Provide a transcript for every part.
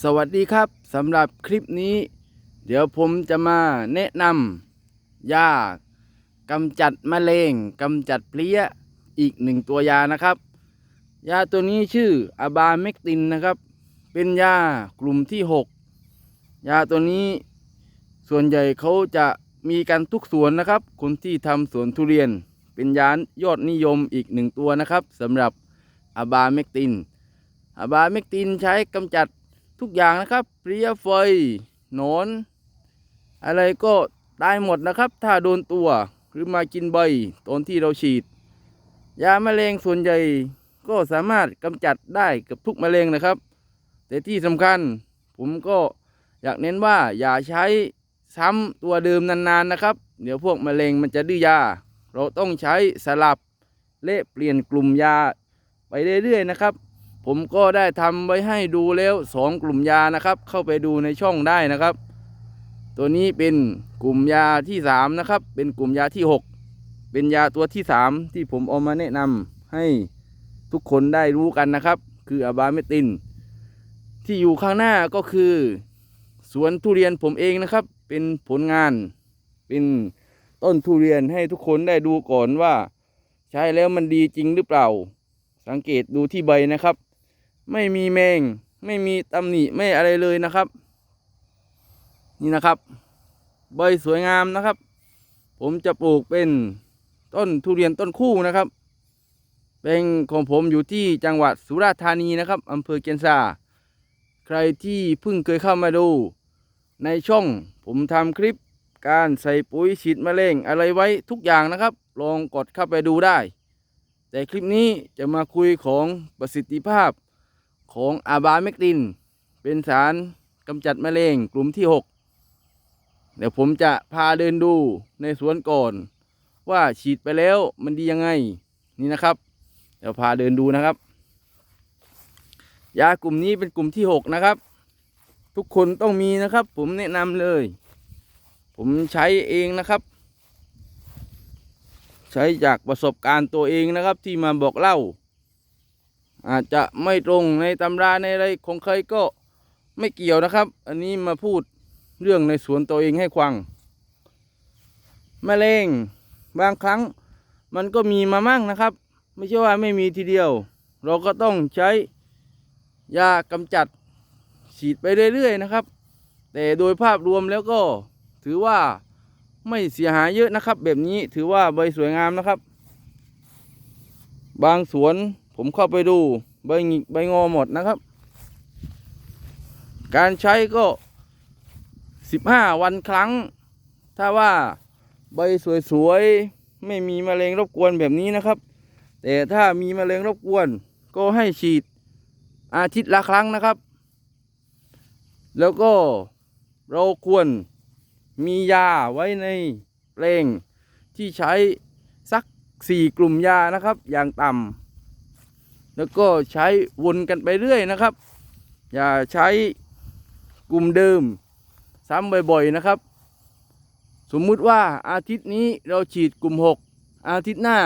สวัสดีครับสำหรับคลิปนี้ เดี๋ยวผมจะมาแนะนำยากำจัดมะเร็งกำจัดเพลี้ยอีกหนึ่งตัวยานะครับ ยาตัวนี้ชื่ออะบาเมกตินนะครับ เป็นยากลุ่มที่ 6 ยาตัวนี้ส่วนใหญ่เขาจะมีกันทุกสวนนะครับ คนที่ทำสวนทุเรียน เป็นยายอดนิยมอีกหนึ่งตัวนะครับสำหรับอะบาเมกตินอะบาเมกตินใช้กำจัด ทุกอย่างนะครับเพลี้ยไฟหนอน อะไรก็ตายหมดนะครับ ถ้าโดนตัวหรือมากินใบตอนที่เราฉีด ยาแมลงส่วนใหญ่ก็สามารถกำจัดได้กับทุกแมลงนะครับ แต่ที่สำคัญผมก็อยากเน้นว่าอย่าใช้ซ้ำตัวเดิมนานๆนะครับ เดี๋ยวพวกแมลงมันจะดื้อยา เราต้องใช้สลับและเปลี่ยนกลุ่มยาไปเรื่อยๆนะครับ ผมก็ได้ทำไว้ให้ดูแล้วสองกลุ่มยานะครับ เข้าไปดูในช่องได้นะครับ ตัวนี้เป็นกลุ่มยาที่สามนะครับ เป็นกลุ่มยาที่หกเป็นยาตัวที่สามที่ผมเอามาแนะนำให้ทุกคนได้รู้กันนะครับ คืออะบาเมติน ที่อยู่ข้างหน้าก็คือ สวนทุเรียนผมเองนะครับ เป็นผลงาน เป็นต้นทุเรียนให้ทุกคนได้ดูก่อนว่า ใช้แล้วมันดีจริงหรือเปล่า สังเกตดูที่ใบนะครับ ไม่มีแมง ไม่มีตำหนิไม่อะไรเลยนะครับ นี่นะครับ ใบสวยงามนะครับ ผมจะปลูกเป็นต้นทุเรียนต้นคู่นะครับเป็นของผมอยู่ที่จังหวัดสุราษฎร์ธานีนะครับอำเภอเกียนซาใครที่เพิ่งเคยเข้ามาดู ในช่องผมทำคลิปการใส่ปุ๋ยฉีดแมลงอะไรไว้ทุกอย่างนะครับ ลองกดเข้าไปดูได้ แต่คลิปนี้จะมาคุยของประสิทธิภาพ ของอาบาเมกติน เป็นสารกำจัดแมลงกลุ่มที่ 6 เดี๋ยวผมจะพาเดินดูในสวนก่อน ว่าฉีดไปแล้วมันดียังไง นี่นะครับ เดี๋ยวพาเดินดูนะครับ ยากลุ่มนี้เป็นกลุ่มที่ 6 นะครับ ทุกคนต้องมีนะครับ ผมแนะนำเลย ผมใช้เองนะครับ ใช้จากประสบการณ์ตัวเองนะครับที่มาบอกเล่า อาจจะไม่ตรงในตำราในอะไรของใครก็ไม่เกี่ยวนะครับ อันนี้มาพูดเรื่องในสวนตัวเองให้ฟังมะเร็งบางครั้งมันก็มีมามั่งนะครับ ไม่ใช่ว่าไม่มีทีเดียว เราก็ต้องใช้ยากำจัดฉีดไปเรื่อยๆนะครับ แต่โดยภาพรวมแล้วก็ถือว่าไม่เสียหายเยอะนะครับ แบบนี้ถือว่าใบสวยงามนะครับ บางสวน ผมเข้าไปดูใบหงิกใบงอหมดนะครับ การใช้ก็สิบห้าวันครั้ง ถ้าว่าใบสวยๆ ไม่มีมแมลงรบกวนแบบนี้นะครับ แต่ถ้ามีมแมลงรบกวน ก็ให้ฉีดอาทิตย์ละครั้งนะครับ แล้วก็เราควรมียาไว้ในเพลงที่ใช้สักสี่กลุ่มยานะครับ อย่างต่ำ แล้วก็ใช้วนกันไปเรื่อยนะครับ อย่าใช้กลุ่มเดิมซ้ำบ่อยๆนะครับ สมมุติว่าอาทิตย์นี้เราฉีดกลุ่ม 6 อาทิตย์หน้า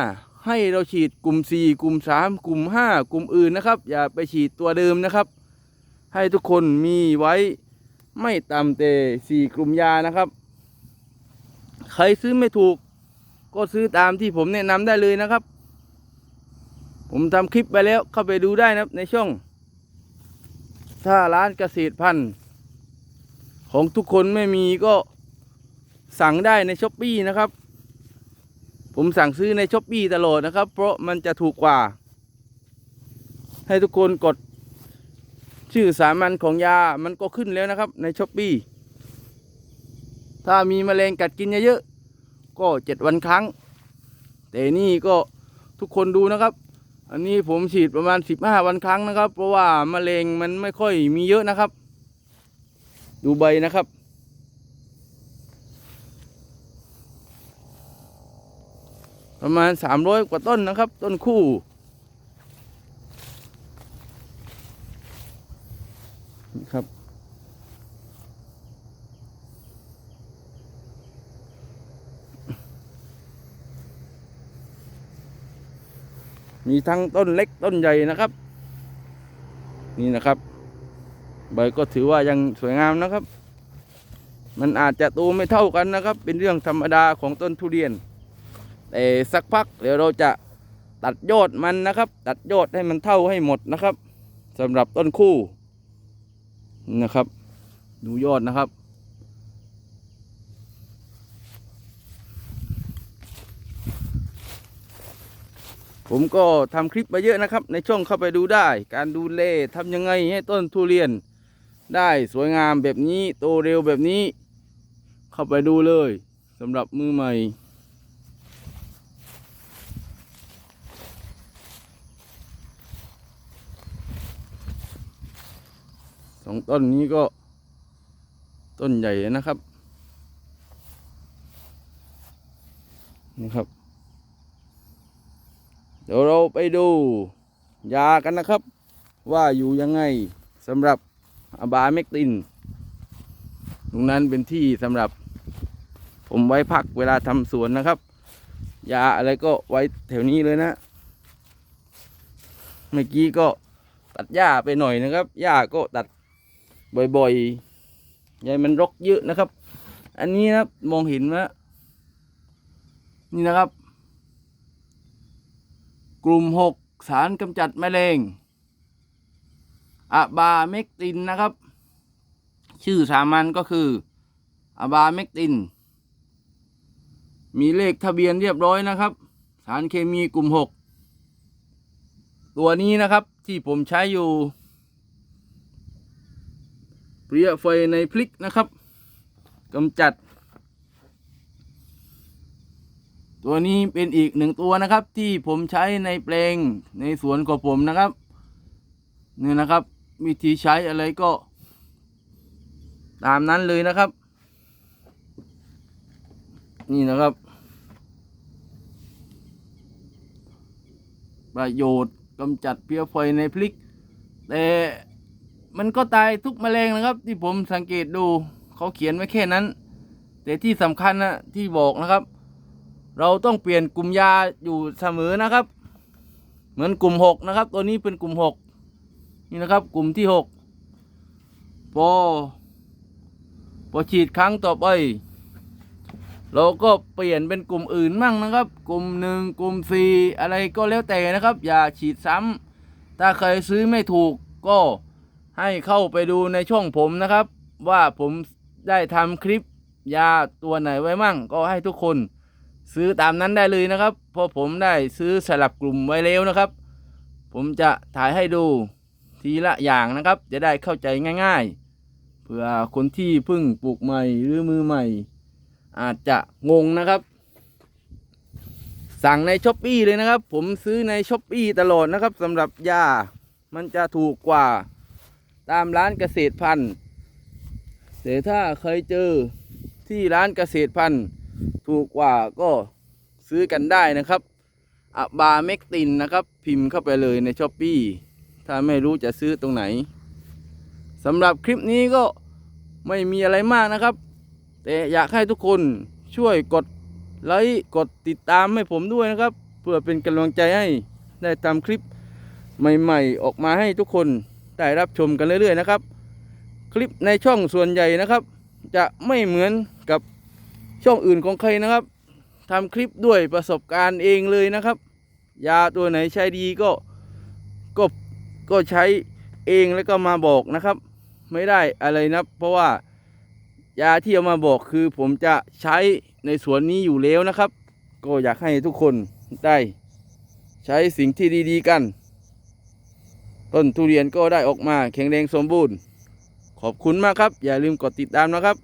ให้เราฉีดกลุ่ม 4 กลุ่ม 3 กลุ่ม 5 กลุ่มอื่นนะครับ อย่าไปฉีดตัวเดิมนะครับ ให้ทุกคนมีไว้ไม่ต่ำแต่สี่กลุ่มยานะครับ ใครซื้อไม่ถูกก็ซื้อตามที่ผมแนะนำได้เลยนะครับ ผมทำคลิปไปแล้วเข้าไปดูได้นะครับในช่อง ถ้าร้านเกษตรพันธุ์ของทุกคนไม่มีก็สั่งได้ในช้อปปี้นะครับ ผมสั่งซื้อในช้อปปี้ตลอดนะครับ เพราะมันจะถูกกว่า ให้ทุกคนกดชื่อสามัญของยามันก็ขึ้นแล้วนะครับ ในช้อปปี้ถ้ามีแมลงกัดกินเยอะๆก็เจ็ดวันครั้ง แต่นี่ก็ทุกคนดูนะครับ อันนี้ผมฉีดประมาณสิบห้าวันครั้งนะครับ เพราะว่ามะเร็งมันไม่ค่อยมีเยอะนะครับ ดูใบนะครับ ประมาณสามร้อยกว่าต้นนะครับ ต้นคู่นี่ครับ มีทั้งต้นเล็กต้นใหญ่นะครับ นี่นะครับ ใบก็ถือว่ายังสวยงามนะครับ มันอาจจะโตไม่เท่ากันนะครับ เป็นเรื่องธรรมดาของต้นทุเรียนแต่สักพักเดี๋ยวเราจะตัดยอดมันนะครับ ตัดยอดให้มันเท่าให้หมดนะครับสำหรับต้นคู่นะครับ ดูยอดนะครับ ผมก็ทำคลิปมาเยอะนะครับ ในช่องเข้าไปดูได้ การดูแลทำยังไงให้ต้นทุเรียน ได้สวยงามแบบนี้โตเร็วแบบนี้ เข้าไปดูเลยสำหรับมือใหม่ สองต้นนี้ก็ต้นใหญ่นะครับ นี่ครับ เดี๋ยวเราไปดูยากันนะครับ ว่าอยู่ยังไงสำหรับอบาเมกติน ตรงนั้นเป็นที่สำหรับ ผมไว้พักเวลาทำสวนนะครับ ยาอะไรก็ไว้แถวนี้เลยนะ เมื่อกี้ก็ตัดหญ้าไปหน่อยนะครับหญ้าก็ตัดบ่อยๆใยมันรกเยอะนะครับ อันนี้นะครับมองเห็นไหมนี่นะครับ กลุ่มหกสารกำจัดแมลงอะบาเมกตินนะครับ ชื่อสามัญก็คืออะบาเมกติน มีเลขทะเบียนเรียบร้อยนะครับ สารเคมีกลุ่มหกตัวนี้นะครับที่ผมใช้อยู่เปรี้ยไฟในพริกนะครับกำจัด ตัวนี้เป็นอีกหนึ่งตัวนะครับ ที่ผมใช้ในแปลงในสวนของผมนะครับนี่นะครับ วิธีใช้อะไรก็ ตามนั้นเลยนะครับ นี่นะครับ ประโยชน์กำจัดเพี้ยไฟในพริก แต่มันก็ตายทุกแมลงนะครับ ที่ผมสังเกตดูเขาเขียนไว้แค่นั้น แต่ที่สำคัญนะที่บอกนะครับ เราต้องเปลี่ยนกลุ่มยาอยู่เสมอนะครับ เหมือนกลุ่มหกนะครับ ตัวนี้เป็นกลุ่มหกนี่นะครับ กลุ่มที่หกพอพอฉีดครั้งต่อไป เราก็เปลี่ยนเป็นกลุ่มอื่นมั่งนะครับ กลุ่มหนึ่งกลุ่มสี่อะไรก็แล้วแต่นะครับ อย่าฉีดซ้ำถ้าใครซื้อไม่ถูกก็ให้เข้าไปดูในช่องผมนะครับ ว่าผมได้ทำคลิปยาตัวไหนไว้มั่ง ก็ให้ทุกคน ซื้อตามนั้นได้เลยนะครับ เพราะผมได้ซื้อสลับกลุ่มไว้แล้วนะครับ ผมจะถ่ายให้ดูทีละอย่างนะครับ จะได้เข้าใจง่าย ๆเพื่อคนที่เพิ่งปลูกใหม่หรือมือใหม่ อาจจะงงนะครับ สั่งในช้อปปีเลยนะครับ ผมซื้อในช้อปปีตลอดนะครับสำหรับยามันจะถูกกว่าตามร้านเกษตรพันธุ์แต่ถ้าเคยเจอที่ร้านเกษตรพันธุ์ ถูกกว่าก็ซื้อกันได้นะครับอะบาเมกตินนะครับ พิมพ์เข้าไปเลยในช้อปปีถ้าไม่รู้จะซื้อตรงไหนสำหรับคลิปนี้ก็ไม่มีอะไรมากนะครับ แต่อยากให้ทุกคนช่วยกดไลค์กดติดตามให้ผมด้วยนะครับ เพื่อเป็นกำลังใจให้ได้ทำคลิปใหม่ๆ ออกมาให้ทุกคนได้รับชมกันเรื่อยๆนะครับ คลิปในช่องส่วนใหญ่นะครับ จะไม่เหมือน ช่องอื่นของใครนะครับทำคลิปด้วยประสบการณ์เองเลยนะครับ ยาตัวไหนใช้ดีก็ก็ก็ใช้เองแล้วก็มาบอกนะครับ ไม่ได้อะไรนะเพราะว่ายาที่เอามาบอกคือผมจะใช้ในสวนนี้อยู่แล้วนะครับ ก็อยากให้ทุกคนได้ใช้สิ่งที่ดีๆกัน ต้นทุเรียนก็ได้ออกมาแข็งแรงสมบูรณ์ ขอบคุณมากครับ อย่าลืมกดติดตามนะครับ